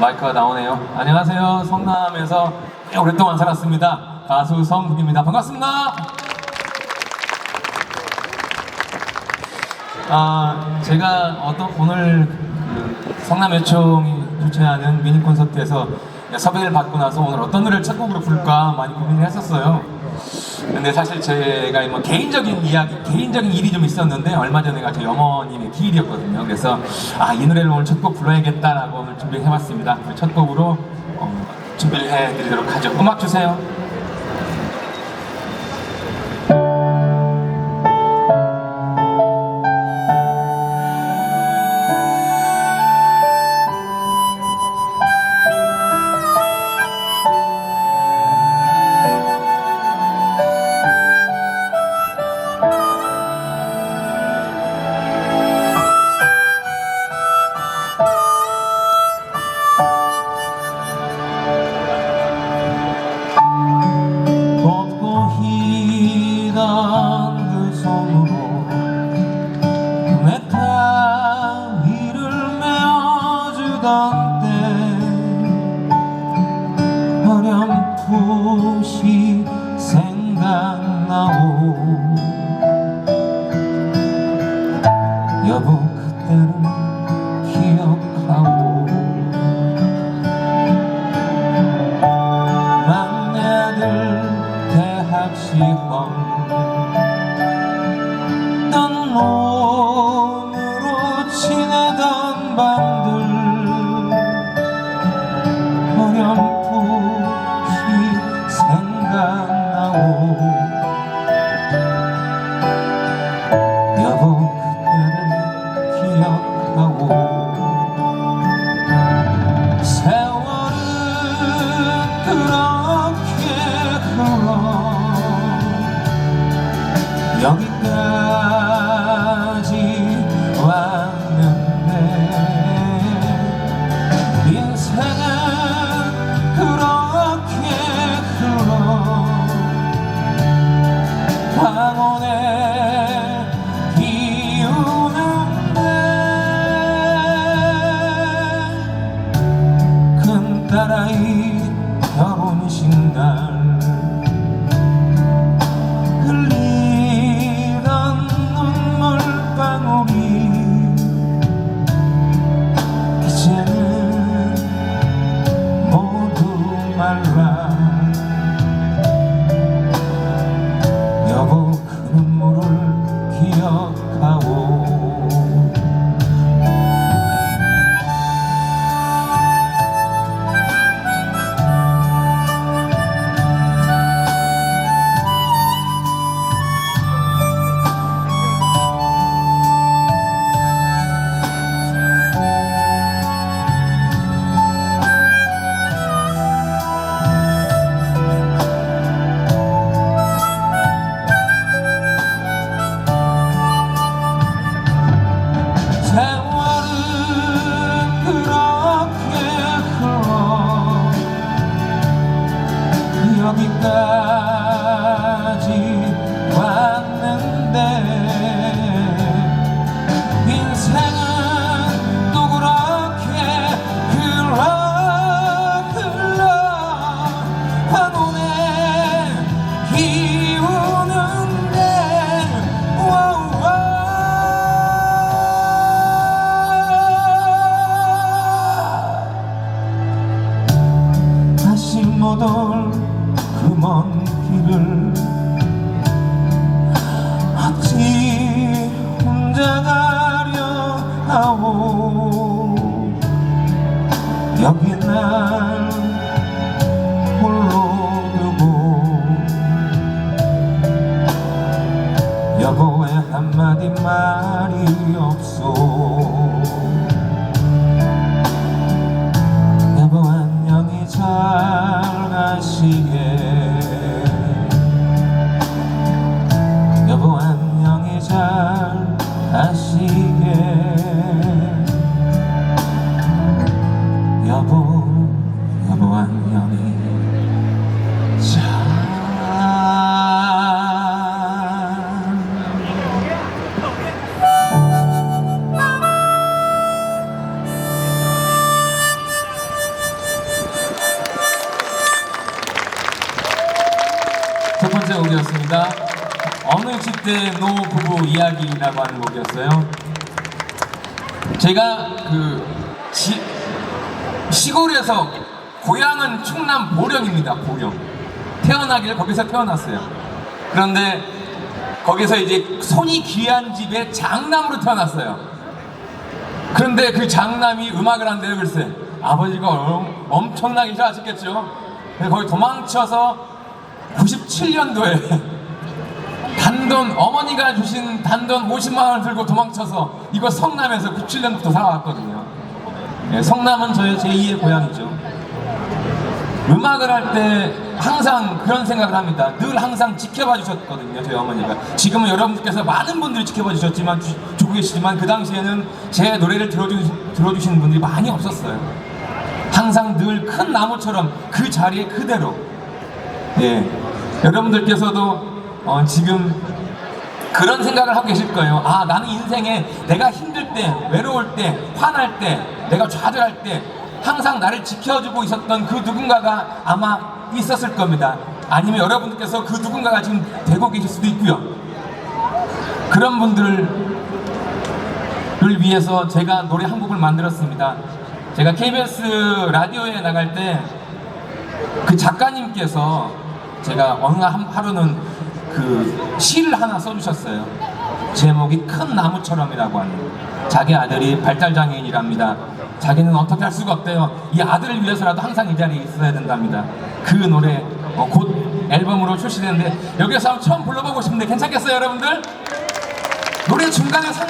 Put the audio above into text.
마이크가 나오네요. 안녕하세요. 성남에서 꽤 오랫동안 살았습니다. 가수 성국입니다. 반갑습니다. 아, 제가 어떤 오늘 그 성남여총이 주최하는 미니 콘서트에서 섭외를 받고 나서 오늘 어떤 노래를 첫 곡으로 부를까 많이 고민을 했었어요. 근데 사실 제가 뭐 개인적인 이야기, 개인적인 일이 좀 있었는데 얼마 전에가 제 어머님의 기일이었거든요. 그래서 아 이 노래를 오늘 첫 곡 불러야겠다라고 오늘 준비를 해봤습니다. 첫 곡으로 어, 준비를 해드리도록 하죠. 음악 주세요. 여보 그때를 기억하고 세월은 그렇게 흘러 여기까지 큰딸아이 결혼식 날 떠돌 그 먼 길을 어찌 혼자 가려 하오. 여기 20대 노 부부 이야기라고 하는 곡이었어요. 제가 그 지, 시골에서 고향은 충남 보령입니다. 보령. 태어나길 거기서 태어났어요. 그런데 거기서 이제 손이 귀한 집에 장남으로 태어났어요. 그런데 그 장남이 음악을 한대요. 글쎄 아버지가 엄청나게 싫어하셨겠죠. 거기 도망쳐서 97년도에 단돈 어머니가 주신 단돈 50만 원을 들고 도망쳐서 이거 성남에서 97년부터 살아왔거든요 예, 성남은 저의 제2의 고향이죠 음악을 할 때 항상 그런 생각을 합니다. 늘 항상 지켜봐 주셨거든요, 저희 어머니가. 지금은 여러분들께서 많은 분들이 지켜봐 주셨지만, 주, 주고 계시지만, 그 당시에는 제 노래를 들어주, 들어주시는 분들이 많이 없었어요. 항상 늘 큰 나무처럼 그 자리에 그대로. 예. 여러분들께서도 어, 지금 그런 생각을 하고 계실 거예요. 아, 나는 인생에 내가 힘들 때, 외로울 때, 화날 때, 내가 좌절할 때, 항상 나를 지켜주고 있었던 그 누군가가 아마 있었을 겁니다. 아니면 여러분들께서 그 누군가가 지금 되고 계실 수도 있고요. 그런 분들을 위해서 제가 노래 한 곡을 만들었습니다. 제가 KBS 라디오에 나갈 때 그 작가님께서 제가 어느 한 하루는 그 시를 하나 써주셨어요. 제목이 큰 나무처럼이라고 하는 자기 아들이 발달 장애인이랍니다. 자기는 어떻게 할 수가 없대요. 이 아들을 위해서라도 항상 이 자리에 있어야 된답니다. 그 노래 어, 곧 앨범으로 출시되는데 여기서 처음 불러보고 싶은데 괜찮겠어요, 여러분들? 노래 중간에 상